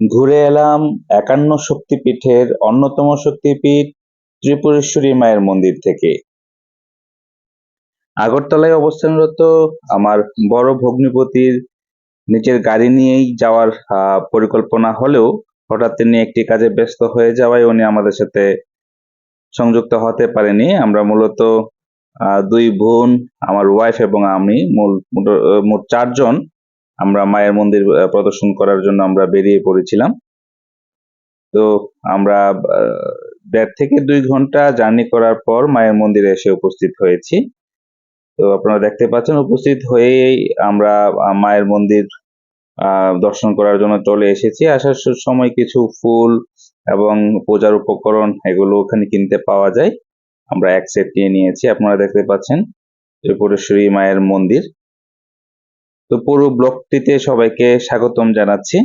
ঘুরে এলাম একান্ন শক্তিপীঠের অন্যতম শক্তিপীঠ ত্রিপুরেশ্বরী মায়ের মন্দির থেকে। আগরতলায় অবস্থানরত আমার বড় ভগ্নিপতির নিচের গাড়ি নিয়েই যাওয়ার পরিকল্পনা হলেও হঠাৎ তিনি একটি কাজে ব্যস্ত হয়ে যাওয়ায় উনি আমাদের সাথে সংযুক্ত হতে পারেনি। আমরা মূলত দুই বোন, আমার ওয়াইফ এবং আমি, মূল মোট চারজন আমরা মায়ের মন্দির প্রদর্শন করার জন্য আমরা বেরিয়ে পড়েছিলাম। তো আমরা দেড় থেকে দুই ঘণ্টা জার্নি করার পর মায়ের মন্দিরে এসে উপস্থিত হয়েছি। তো আপনারা দেখতে পাচ্ছেন, উপস্থিত হয়েই আমরা মায়ের মন্দির দর্শন করার জন্য চলে এসেছি। আসার সময় কিছু ফুল এবং পূজার উপকরণ এগুলো ওখানে কিনতে পাওয়া যায়। আমরা এক সেট নিয়ে নিয়েছি। আপনারা দেখতে পাচ্ছেন, ত্রিপুরেশ্বরী মায়ের মন্দির। তো পুরো ব্লগটিতে সবাইকে স্বাগতম জানাচ্ছি।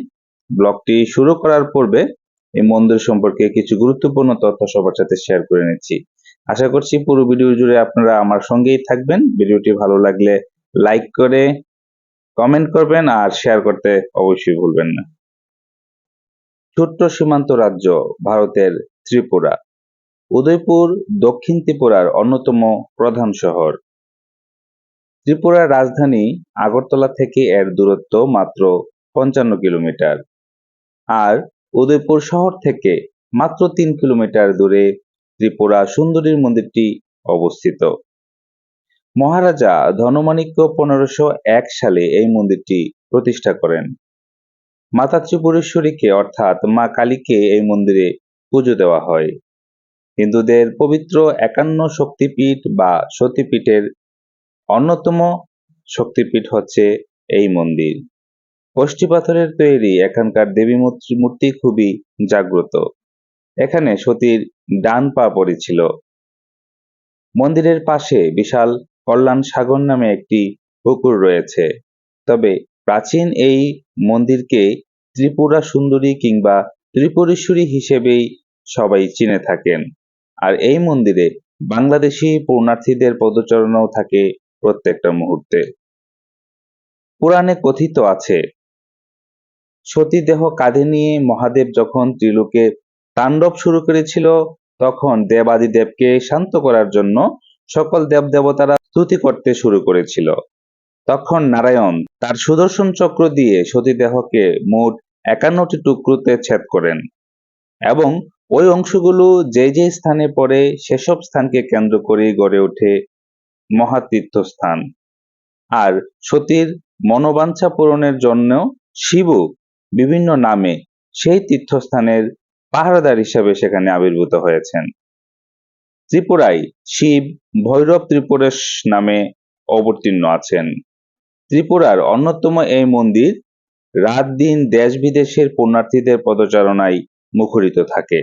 ব্লগটি শুরু করার পূর্বে এই মন্দির সম্পর্কে কিছু গুরুত্বপূর্ণ তথ্য সবার সাথে শেয়ার করে নিচ্ছি। আশা করছি পুরো ভিডিও জুড়ে আপনারা আমার সঙ্গেই থাকবেন। ভিডিওটি ভালো লাগলে লাইক করে কমেন্ট করবেন আর শেয়ার করতে অবশ্যই ভুলবেন না। ছোট্ট সীমান্ত রাজ্য ভারতের ত্রিপুরা। উদয়পুর দক্ষিণ ত্রিপুরার অন্যতম প্রধান শহর। ত্রিপুরার রাজধানী আগরতলা থেকে এর দূরত্ব মাত্র পঞ্চান্ন কিলোমিটার। আর উদয়পুর শহর থেকে মাত্র তিন কিলোমিটার দূরে ত্রিপুরা সুন্দরীর মন্দিরটি অবস্থিত। মহারাজা ধনমাণিক্য পনেরোশো এক সালে এই মন্দিরটি প্রতিষ্ঠা করেন। মাতা ত্রিপুরেশ্বরীকে অর্থাৎ মা কালীকে এই মন্দিরে পুজো দেওয়া হয়। হিন্দুদের পবিত্র একান্ন শক্তিপীঠ বা সতীপীঠের অন্যতম শক্তিপীঠ হচ্ছে এই মন্দির। পাথরের তৈরি এখানকার দেবী মূর্তি খুবই জাগ্রত। এখানে সতীর ডান পা পড়েছিল। মন্দিরের পাশে বিশাল কল্যাণ সাগর নামে একটি পুকুর রয়েছে। তবে প্রাচীন এই মন্দিরকে ত্রিপুরা সুন্দরী কিংবা ত্রিপুরেশ্বরী হিসেবেই সবাই চিনে থাকেন। আর এই মন্দিরে বাংলাদেশি পূর্ণার্থীদের পদচারণাও থাকে প্রত্যেকটা মুহূর্তে। পুরাণে কথিত আছে, সতীদেহ কাঁধে নিয়ে মহাদেব যখন ত্রিলোকে তাণ্ডব শুরু করেছিল, তখন দেবাদিদেবকে শান্ত করার জন্য সকল দেবদেবতারা স্তুতি করতে শুরু করেছিল। তখন নারায়ণ তার সুদর্শন চক্র দিয়ে সতীদেহকে মোট একান্নটি টুকরোতে ছেদ করেন এবং ওই অংশগুলো যে যে স্থানে পড়ে সেসব স্থানকে কেন্দ্র করে গড়ে ওঠে মহাতীর্থস্থান। আর সতীর মনোবাঞ্ছা পূরণের জন্য শিবও বিভিন্ন নামে সেই তীর্থস্থানের পাহারাদার হিসেবে সেখানে আবির্ভূত হয়েছেন। ত্রিপুরায় শিব ভৈরব ত্রিপুরেশ নামে অবতীর্ণ আছেন। ত্রিপুরার অন্যতম এই মন্দির রাত দিন দেশ বিদেশের পুণ্যার্থীদের পদচারণায় মুখরিত থাকে।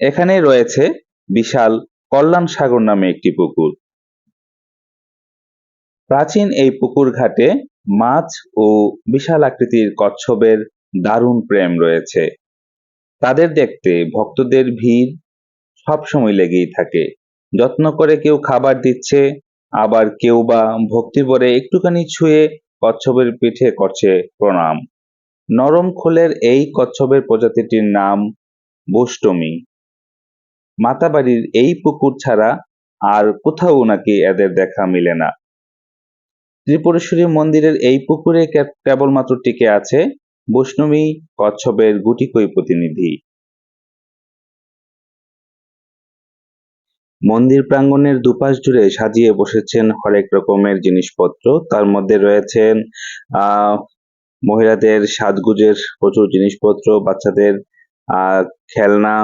এখানে রয়েছে বিশাল কল্যাণ সাগর নামে একটি পুকুর। প্রাচীন এই পুকুর ঘাটে মাছ ও বিশাল আকৃতির কচ্ছপের দারুণ প্রেম রয়েছে। তাদের দেখতে ভক্তদের ভিড় সবসময় লেগেই থাকে। যত্ন করে কেউ খাবার দিচ্ছে, আবার কেউ বা ভক্তি ভরে একটুখানি ছুঁয়ে কচ্ছপের পিঠে করছে প্রণাম। নরম খোলের এই কচ্ছপের প্রজাতিটির নাম বৈষ্টমী মাতাবাড়ির এই পুকুর ছাড়া আর কোথাও নাকি এদের দেখা মিলে না। ত্রিপুরেশ্বরী মন্দিরের এই পুকুরে কেবলমাত্র টিকে আছে বৈষ্ণবী কচ্ছপের গুটিকই প্রতিনিধি। মন্দির প্রাঙ্গণের দুপাশ জুড়ে সাজিয়ে বসেছেন হরেক রকমের জিনিসপত্র। তার মধ্যে রয়েছেন মহিলাদের সাজগুজের প্রচুর জিনিসপত্র, বাচ্চাদের খেলনা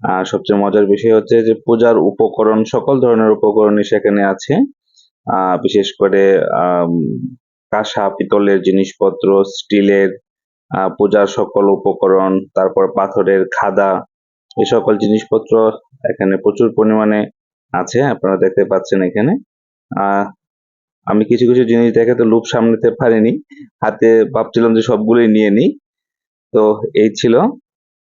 আর সবচেয়ে মজার বিষয় হচ্ছে যে পূজার উপকরণ, সকল ধরনের উপকরণই সেখানে আছে। বিশেষ করে কাঁসা, পিতলের জিনিসপত্র, স্টিলের পূজার সকল উপকরণ, তারপর পাথরের খাদা এই সকল জিনিসপত্র এখানে প্রচুর পরিমাণে আছে, আপনারা দেখতে পাচ্ছেন এখানে। আমি কিছু কিছু জিনিস দেখে তো লোভ সামলাতে পারিনি, হাতে ভাবছিলাম যে সবগুলোই নিয়ে নিই। তো এই ছিল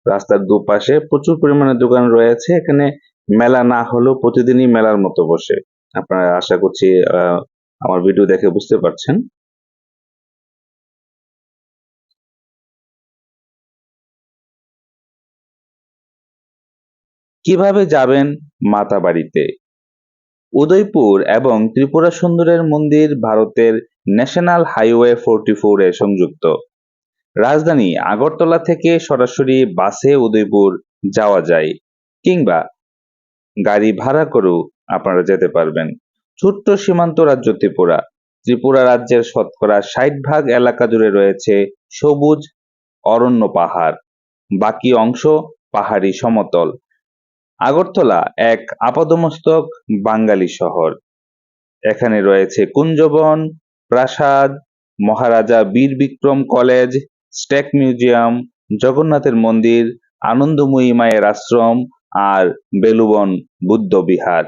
রাস্তার দুপাশে প্রচুর পরিমাণে দোকান রয়েছে। এখানে মেলা না হলেও প্রতিদিনই মেলার মতো বসে। আপনারা আশা করছি আমার ভিডিও দেখে বুঝতে পারছেন। কীভাবে যাবেন মাতাবাড়িতে? উদয়পুর এবং ত্রিপুরা সুন্দরের মন্দির ভারতের ন্যাশনাল হাইওয়ে ফোরটি এ সংযুক্ত। রাজধানী আগরতলা থেকে সরাসরি বাসে উদয়পুর যাওয়া যায়, কিংবা গাড়ি ভাড়া করেও আপনারা যেতে পারবেন। ছোট্ট সীমান্ত রাজ্য ত্রিপুরা ত্রিপুরা রাজ্যের শতকরা ষাট ভাগ এলাকা জুড়ে রয়েছে সবুজ অরণ্য পাহাড়। বাকি অংশ পাহাড়ি সমতল। আগরতলা এক আপাদমস্তক বাঙালি শহর। এখানে রয়েছে কুঞ্জবন, প্রাসাদ, মহারাজা বীর বিক্রম কলেজ স্টেক মিউজিয়াম, জগন্নাথের মন্দির, আনন্দময়ী মায়ের আশ্রম আর বেলুবন বুদ্ধ বিহার।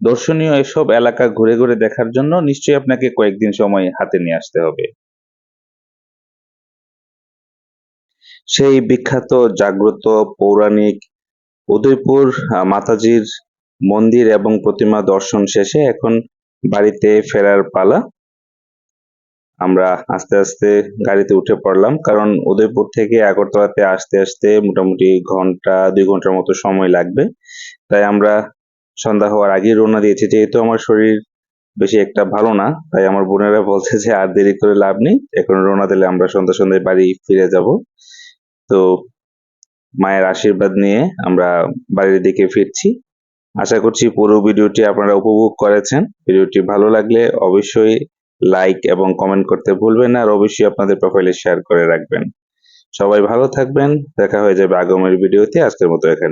দর্শনীয় এসব এলাকা ঘুরে ঘুরে দেখার জন্য নিশ্চয়ই আপনাকে কয়েকদিন সময় হাতে নিয়ে আসতে হবে। সেই বিখ্যাত জাগ্রত পৌরাণিক উদয়পুর মাতাজির মন্দির এবং প্রতিমা দর্শন শেষে এখন বাড়িতে ফেরার পালা। আমরা আস্তে আস্তে গাড়িতে উঠে পড়লাম, কারণ উদয়পুর থেকে আগরতলাতে আসতে আসতে মোটামুটি ঘণ্টা, দুই ঘণ্টার মতো সময় লাগবে। তাই আমরা সন্ধ্যা হওয়ার আগেই রওনা দিয়েছি, যেহেতু আমার শরীর বেশি একটা ভালো না, তাই আমার বোনেরা বলছে যে আর দেরি করে লাভ নেই, এখন রওনা দিলে আমরা সন্ধ্যা সন্ধ্যায় বাড়ি ফিরে যাব। তো মায়ের আশীর্বাদ নিয়ে আমরা বাড়ির দিকে ফিরছি। আশা করছি পুরো ভিডিওটি আপনারা উপভোগ করেছেন। ভিডিওটি ভালো লাগলে অবশ্যই লাইক এবং কমেন্ট করতে ভুলবেন না, আর অবশ্যই আপনাদের প্রোফাইলে শেয়ার করে রাখবেন। সবাই ভালো থাকবেন, দেখা হয়ে যাবে আগামীর ভিডিওতে আজকের মতো এখানে